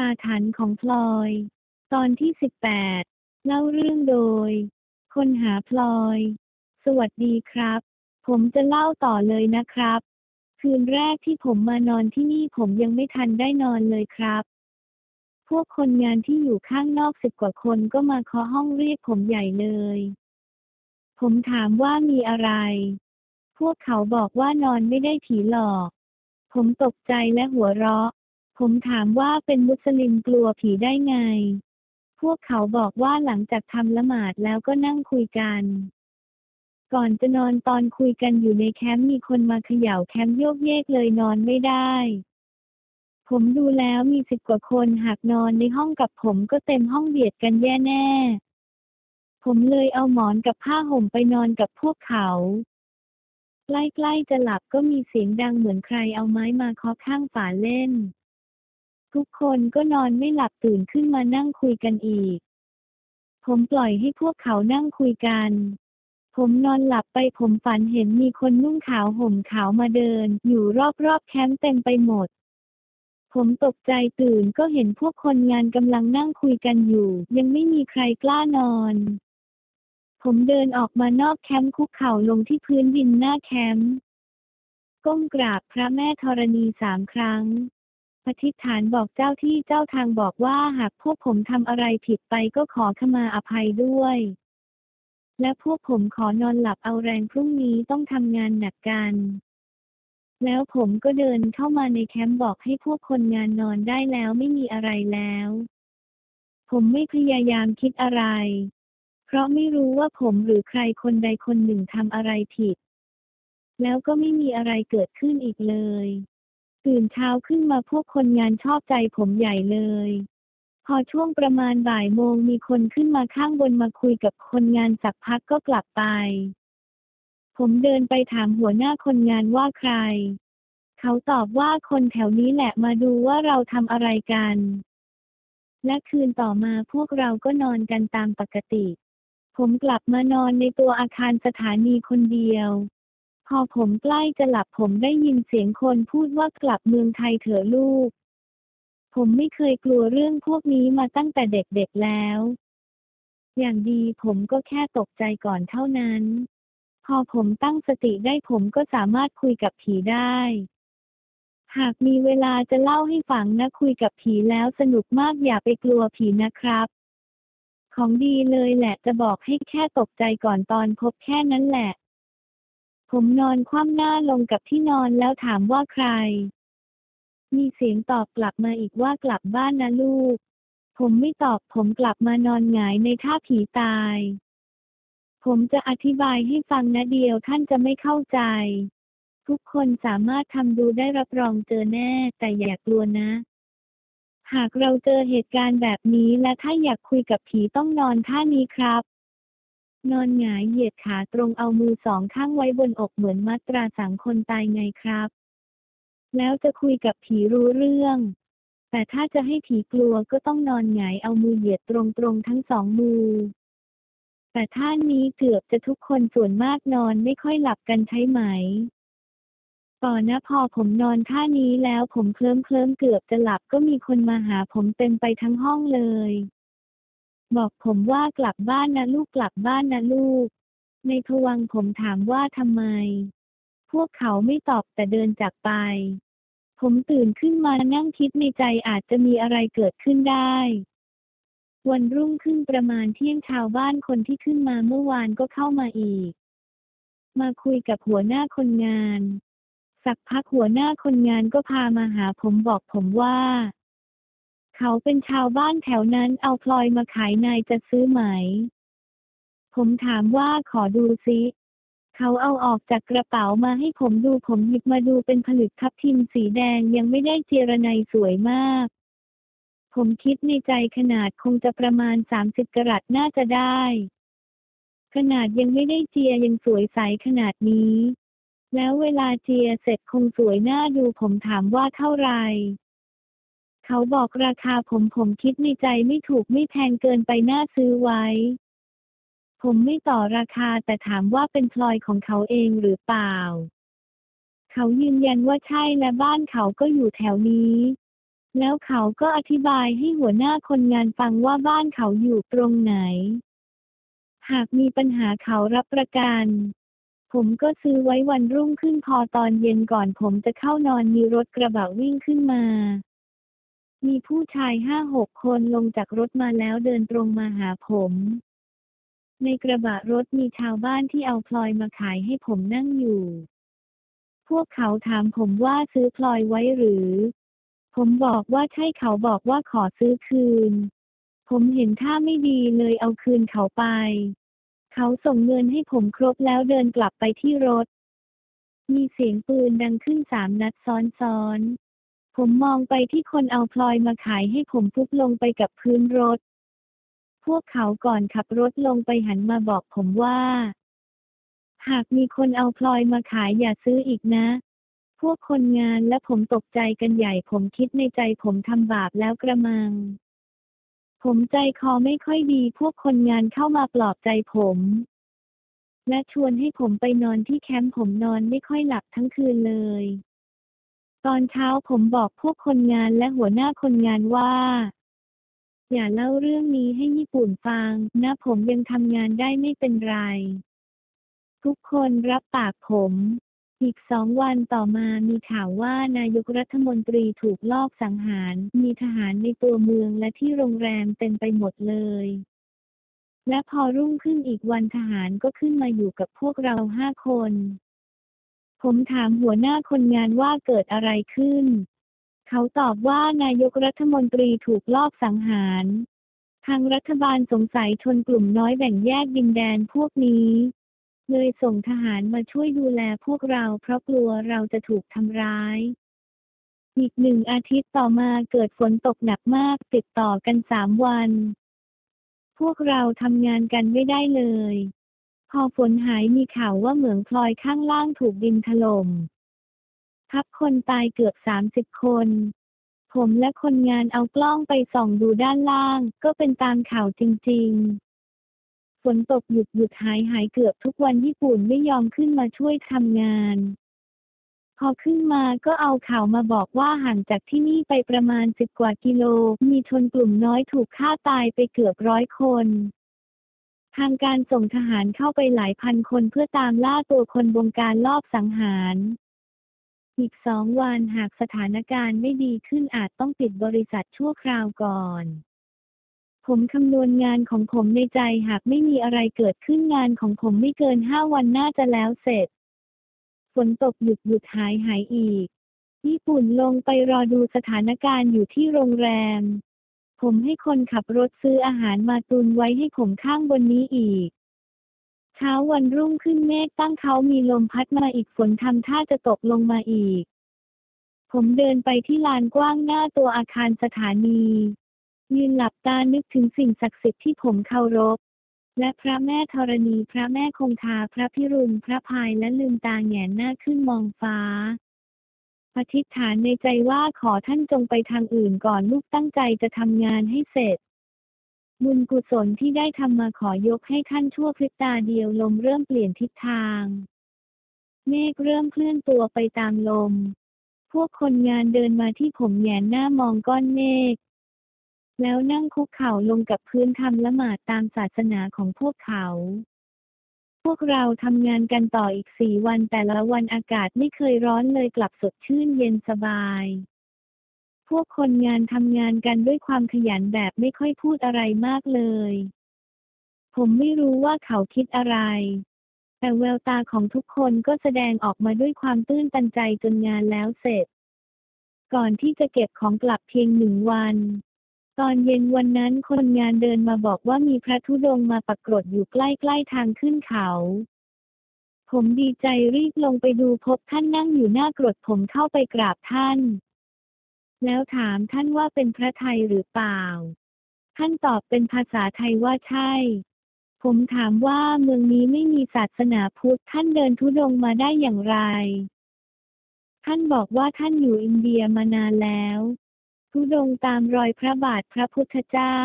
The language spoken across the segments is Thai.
อาถรรพ์ของพลอย ตอนที่สิบแปดเล่าเรื่องโดย คนหาพลอย สวัสดีครับ ผมจะเล่าต่อเลยนะครับ คืนแรกที่ผมมานอนที่นี่ผมยังไม่ทันได้นอนเลยครับ พวกคนงานที่อยู่ข้างนอกสิบกว่าคนก็มาเคาะห้องเรียกผมใหญ่เลย ผมถามว่ามีอะไร พวกเขาบอกว่านอนไม่ได้ผีหลอก ผมตกใจและหัวเราะ ผมถามว่าเป็นมุสลิมกลัวผีได้ไง พวกเขาบอกว่าหลังจากทำละหมาดแล้วก็นั่งคุยกัน ก่อนจะนอนตอนคุยกันอยู่ในแคมป์มีคนมาเขย่าแคมป์โยกเยกเลยนอนไม่ได้ ผมดูแล้วมีสิบกว่าคนหากนอนในห้องกับผมก็เต็มห้องเบียดกันแย่แน่ ผมเลยเอาหมอนกับผ้าห่มไปนอนกับพวกเขาใกล้ๆจะหลับก็มีเสียงดังเหมือนใครเอาไม้มาเคาะข้างฝาเล่น ทุกคนก็นอนไม่หลับตื่นขึ้นมานั่งคุยกันอีก ผมปล่อยให้พวกเขานั่งคุยกัน ผมนอนหลับไปผมฝันเห็นมีคนนุ่งขาวห่มขาวมาเดิน อยู่รอบๆแคมป์เต็มไปหมด ผมตกใจตื่นก็เห็นพวกคนงานกำลังนั่งคุยกันอยู่ ยังไม่มีใครกล้านอน ผมเดินออกมานอกแคมป์คุกเข่าลงที่พื้นดินหน้าแคมป์ก้มกราบพระแม่ธรณีสามครั้ง อธิษฐานบอกเจ้าที่เจ้าทางบอกว่าหากพวกผมทำอะไรผิดไปก็ขอขมาอภัยด้วย และพวกผมขอนอนหลับเอาแรงพรุ่งนี้ต้องทำงานหนักกันแล้วผมก็เดินเข้ามาในแคมป์บอกให้พวกคนงานนอนได้แล้วไม่มีอะไรแล้ว ผมไม่พยายามคิดอะไร เพราะไม่รู้ว่าผมหรือใครคนใดคนหนึ่งทำอะไรผิด แล้วก็ไม่มีอะไรเกิดขึ้นอีกเลย ตื่นเช้าขึ้นมาพวกคนงานชอบใจผมใหญ่เลย พอช่วงประมาณบ่ายโมงมีคนขึ้นมาข้างบนมาคุยกับคนงานสักพักก็กลับไป ผมเดินไปถามหัวหน้าคนงานว่าใคร เขาตอบว่าคนแถวนี้แหละมาดูว่าเราทำอะไรกัน และคืนต่อมาพวกเราก็นอนกันตามปกติ ผมกลับมานอนในตัวอาคารสถานีคนเดียว พอผมใกล้จะหลับผมได้ยินเสียงคนพูดว่ากลับเมืองไทยเถอะลูก ผมไม่เคยกลัวเรื่องพวกนี้มาตั้งแต่เด็กๆแล้ว อย่างดีผมก็แค่ตกใจก่อนเท่านั้น พอผมตั้งสติได้ผมก็สามารถคุยกับผีได้ หากมีเวลาจะเล่าให้ฟังนะคุยกับผีแล้วสนุกมากอย่าไปกลัวผีนะครับ ของดีเลยแหละจะบอกให้แค่ตกใจก่อนตอนพบแค่นั้นแหละ ผมนอนคว่ำหน้าลงกับที่นอนแล้วถามว่าใคร มีเสียงตอบกลับมาอีกว่ากลับบ้านนะลูก ผมไม่ตอบผมกลับมานอนหงายในท่าผีตาย ผมจะอธิบายให้ฟังนะเดียวท่านจะไม่เข้าใจ ทุกคนสามารถทำดูได้รับรองเจอแน่แต่อย่ากลัวนะ หากเราเจอเหตุการณ์แบบนี้และถ้าอยากคุยกับผีต้องนอนท่านี้ครับ นอนหงายเหยียดขาตรงเอามือสองข้างไว้บนอกเหมือนมัตราสังคนตายไงครับ แล้วจะคุยกับผีรู้เรื่อง แต่ถ้าจะให้ผีกลัวก็ต้องนอนหงายเอามือเหยียดตรงๆทั้งสองมือ แต่ท่านนี้เกือบจะทุกคนส่วนมากนอนไม่ค่อยหลับกันใช่ไหมต่อนนะพอผมนอนท่านี้แล้วผมเคลิ้มเคลิ้มเกือบจะหลับก็มีคนมาหาผมเต็มไปทั้งห้องเลย บอกผมว่ากลับบ้านนะลูกกลับบ้านนะลูก ในภวังผมถามว่าทำไม พวกเขาไม่ตอบแต่เดินจากไป ผมตื่นขึ้นมานั่งคิดในใจอาจจะมีอะไรเกิดขึ้นได้ วันรุ่งขึ้นประมาณเที่ยงชาวบ้านคนที่ขึ้นมาเมื่อวานก็เข้ามาอีก มาคุยกับหัวหน้าคนงาน สักพักหัวหน้าคนงานก็พามาหาผมบอกผมว่า เขาเป็นชาวบ้านแถวนั้นเอาพลอยมาขายนายจะซื้อไหม ผมถามว่าขอดูซิ เขาเอาออกจากกระเป๋ามาให้ผมดูผมหยิบมาดูเป็นผลึกทับทิมสีแดงยังไม่ได้เจรไนสวยมาก ผมคิดในใจขนาดคงจะประมาณสามสิบกรัตน่าจะได้ ขนาดยังไม่ได้เจียยังสวยใสขนาดนี้ แล้วเวลาเจียเสร็จคงสวยน่าดูผมถามว่าเท่าไหร่ เขาบอกราคาผมผมคิดในใจไม่ถูกไม่แพงเกินไปน่าซื้อไว้ ผมไม่ต่อราคาแต่ถามว่าเป็นพลอยของเขาเองหรือเปล่า เขายืนยันว่าใช่และบ้านเขาก็อยู่แถวนี้ แล้วเขาก็อธิบายให้หัวหน้าคนงานฟังว่าบ้านเขาอยู่ตรงไหน หากมีปัญหาเขารับประกันผมก็ซื้อไว้วันรุ่งขึ้นพอตอนเย็นก่อนผมจะเข้านอนมีรถกระบะวิ่งขึ้นมา มีผู้ชายห้าหกคนลงจากรถมาแล้วเดินตรงมาหาผมในกระบะรถมีชาวบ้านที่เอาพลอยมาขายให้ผมนั่งอยู่ พวกเขาถามผมว่าซื้อพลอยไว้หรือ ผมบอกว่าใช่เขาบอกว่าขอซื้อคืน ผมเห็นท่าไม่ดีเลยเอาคืนเขาไป เขาส่งเงินให้ผมครบแล้วเดินกลับไปที่รถ มีเสียงปืนดังขึ้นสามนัดซ้อน ผมมองไปที่คนเอาพลอยมาขายให้ผมฟุบลงไปกับพื้นรถ พวกเขาก่อนขับรถลงไปหันมาบอกผมว่า หากมีคนเอาพลอยมาขายอย่าซื้ออีกนะ พวกคนงานและผมตกใจกันใหญ่ผมคิดในใจผมทำบาปแล้วกระมัง ผมใจคอไม่ค่อยดีพวกคนงานเข้ามาปลอบใจผมและชวนให้ผมไปนอนที่แคมป์ผมนอนไม่ค่อยหลับทั้งคืนเลย ตอนเช้าผมบอกพวกคนงานและหัวหน้าคนงานว่า อย่าเล่าเรื่องนี้ให้ญี่ปุ่นฟัง นะผมยังทำงานได้ไม่เป็นไร ทุกคนรับปากผม อีกสองวันต่อมามีข่าวว่านายกรัฐมนตรีถูกลอบสังหาร มีทหารในตัวเมืองและที่โรงแรมเต็มไปหมดเลยและพอรุ่งขึ้นอีกวันทหารก็ขึ้นมาอยู่กับพวกเราห้าคน ผมถามหัวหน้าคนงานว่าเกิดอะไรขึ้น เขาตอบว่านายกรัฐมนตรีถูกลอบสังหาร ทางรัฐบาลสงสัยชนกลุ่มน้อยแบ่งแยกดินแดนพวกนี้เลยส่งทหารมาช่วยดูแลพวกเราเพราะกลัวเราจะถูกทำร้าย อีกหนึ่งอาทิตย์ต่อมาเกิดฝนตกหนักมากติดต่อกันสามวัน พวกเราทำงานกันไม่ได้เลย พอฝนหายมีข่าวว่าเหมืองพลอยข้างล่างถูกดินถล่มทับคนตายเกือบสามสิบคน ผมและคนงานเอากล้องไปส่องดูด้านล่าง ก็เป็นตามข่าวจริง ๆ ฝนตกหยุดหยุดหายหายเกือบทุกวันญี่ปุ่นไม่ยอมขึ้นมาช่วยทำงาน พอขึ้นมาก็เอาข่าวมาบอกว่าห่างจากที่นี่ไปประมาณสิบกว่ากิโล มีชนกลุ่มน้อยถูกฆ่าตายไปเกือบร้อยคน ทางการส่งทหารเข้าไปหลายพันคนเพื่อตามล่าตัวคนบงการลอบสังหาร อีกสองวันหากสถานการณ์ไม่ดีขึ้นอาจต้องปิดบริษัทชั่วคราวก่อนผมคำนวณงานของผมในใจหากไม่มีอะไรเกิดขึ้นงานของผมไม่เกินห้าวันน่าจะแล้วเสร็จ ฝนตกหยุดหยุดหายหายอีก ญี่ปุ่นลงไปรอดูสถานการณ์อยู่ที่โรงแรม ผมให้คนขับรถซื้ออาหารมาตุนไว้ให้ผมข้างบนนี้อีก เช้าวันรุ่งขึ้นเมฆตั้งเขามีลมพัดมาอีกฝนทำท่าจะตกลงมาอีก ผมเดินไปที่ลานกว้างหน้าตัวอาคารสถานี ยืนหลับตานึกถึงสิ่งศักดิ์สิทธิ์ที่ผมเคารพ และพระแม่ธรณี พระแม่คงคา พระพิรุณ พระพายและลืมตาแหงนหน้าขึ้นมองฟ้า อธิษฐานในใจว่าขอท่านจงไปทางอื่นก่อนลูกตั้งใจจะทำงานให้เสร็จ บุญกุศลที่ได้ทำมาขอยกให้ท่านชั่วพริบตาเดียวลมเริ่มเปลี่ยนทิศทาง เมฆเริ่มเคลื่อนตัวไปตามลม พวกคนงานเดินมาที่ผมแหงนหน้ามองก้อนเมฆแล้วนั่งคุกเข่าลงกับพื้นทำละหมาดตามศาสนาของพวกเขา วกเราทำงานกันต่ออีกสี่วันแต่ละวันอากาศไม่เคยร้อนเลยกลับสดชื่นเย็นสบาย พวกคนงานทำงานกันด้วยความขยันแบบไม่ค่อยพูดอะไรมากเลย ผมไม่รู้ว่าเขาคิดอะไร แต่แววตาของทุกคนก็แสดงออกมาด้วยความตื้นตันใจจนงานแล้วเสร็จ ก่อนที่จะเก็บของกลับเพียงหนึ่งวัน ตอนเย็นวันนั้นคนงานเดินมาบอกว่ามีพระธุดงค์มาปรากฏอยู่ใกล้ๆทางขึ้นเขาผมดีใจรีบลงไปดูพบท่านนั่งอยู่หน้ากรดผมเข้าไปกราบท่าน แล้วถามท่านว่าเป็นพระไทยหรือเปล่า ท่านตอบเป็นภาษาไทยว่าใช่ ผมถามว่าเมืองนี้ไม่มีศาสนาพุทธท่านเดินธุดงมาได้อย่างไร ท่านบอกว่าท่านอยู่อินเดียมานานแล้ว ธุดงตามรอยพระบาทพระพุทธเจ้า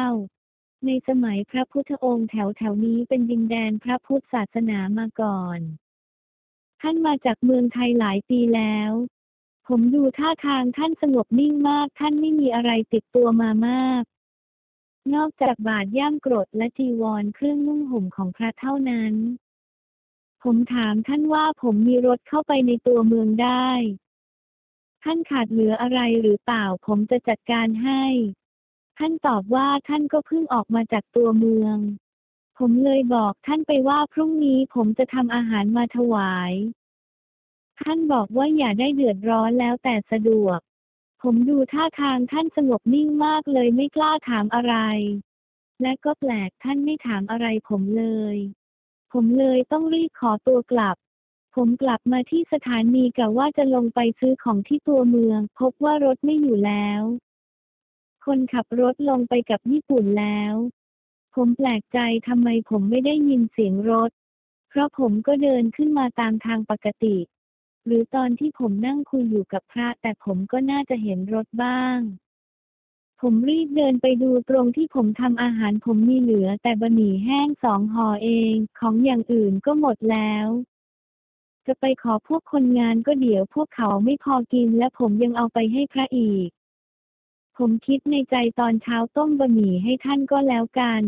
ในสมัยพระพุทธองค์แถวแถวนี้เป็นดินแดนพระพุทธศาสนามาก่อน ท่านมาจากเมืองไทยหลายปีแล้ว ผมดูท่าทางท่านสงบนิ่งมากท่านไม่มีอะไรติดตัวมามาก นอกจากบาทย่ามกรดและจีวรเครื่องนุ่งห่มของพระเท่านั้น ผมถามท่านว่าผมมีรถเข้าไปในตัวเมืองได้ ท่านขาดเหลืออะไรหรือเปล่าผมจะจัดการให้ ท่านตอบว่าท่านก็เพิ่งออกมาจากตัวเมือง ผมเลยบอกท่านไปว่าพรุ่งนี้ผมจะทำอาหารมาถวาย ท่านบอกว่าอย่าได้เดือดร้อนแล้วแต่สะดวก ผมดูท่าทางท่านสงบนิ่งมากเลยไม่กล้าถามอะไร และก็แปลกท่านไม่ถามอะไรผมเลย ผมเลยต้องรีบขอตัวกลับ ผมกลับมาที่สถานีกะว่าจะลงไปซื้อของที่ตัวเมือง พบว่ารถไม่อยู่แล้ว คนขับรถลงไปกับญี่ปุ่นแล้ว ผมแปลกใจทำไมผมไม่ได้ยินเสียงรถ เพราะผมก็เดินขึ้นมาตามทางปกติ หรือตอนที่ผมนั่งคุยอยู่กับพระ แต่ผมก็น่าจะเห็นรถบ้าง ผมรีบเดินไปดูตรงที่ผมทำอาหารผมมีเหลือแต่บะหมี่แห้งสองห่อเอง ของอย่างอื่นก็หมดแล้ว จะไปขอพวกคนงานก็เดี๋ยวพวกเขาไม่พอกินและผมยังเอาไปให้พระอีก ผมคิดในใจตอนเช้าต้มบะหมี่ให้ท่านก็แล้วกัน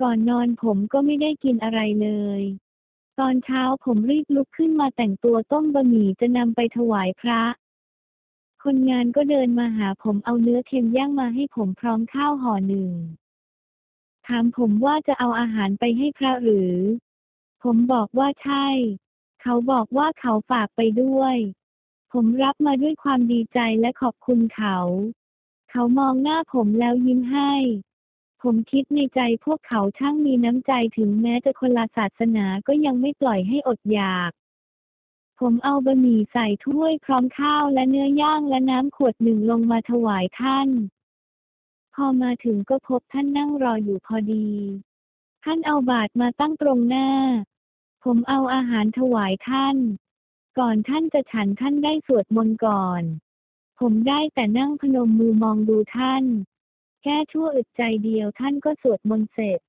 ก่อนนอนผมก็ไม่ได้กินอะไรเลย ตอนเช้าผมรีบลุกขึ้นมาแต่งตัวต้มบะหมี่จะนำไปถวายพระ คนงานก็เดินมาหาผมเอาเนื้อเค็มย่างมาให้ผมพร้อมข้าวห่อหนึ่ง ถามผมว่าจะเอาอาหารไปให้พระหรือผมบอกว่าใช่ เขาบอกว่าเขาฝากไปด้วย ผมรับมาด้วยความดีใจและขอบคุณเขา เขามองหน้าผมแล้วยิ้มให้ ผมคิดในใจพวกเขาช่างมีน้ำใจถึงแม้จะคนละศาสนาก็ยังไม่ปล่อยให้อดอยาก ผมเอาบะหมี่ใส่ถ้วยพร้อมข้าวและเนื้อย่างและน้ำขวดหนึ่งลงมาถวายท่าน พอมาถึงก็พบท่านนั่งรออยู่พอดี ท่านเอาบาตรมาตั้งตรงหน้า ผมเอาอาหารถวายท่าน ก่อนท่านจะฉันท่านได้สวดมนต์ก่อน ผมได้แต่นั่งพนมมือมองดูท่าน แค่ชั่วอึดใจเดียวท่านก็สวดมนต์เสร็จ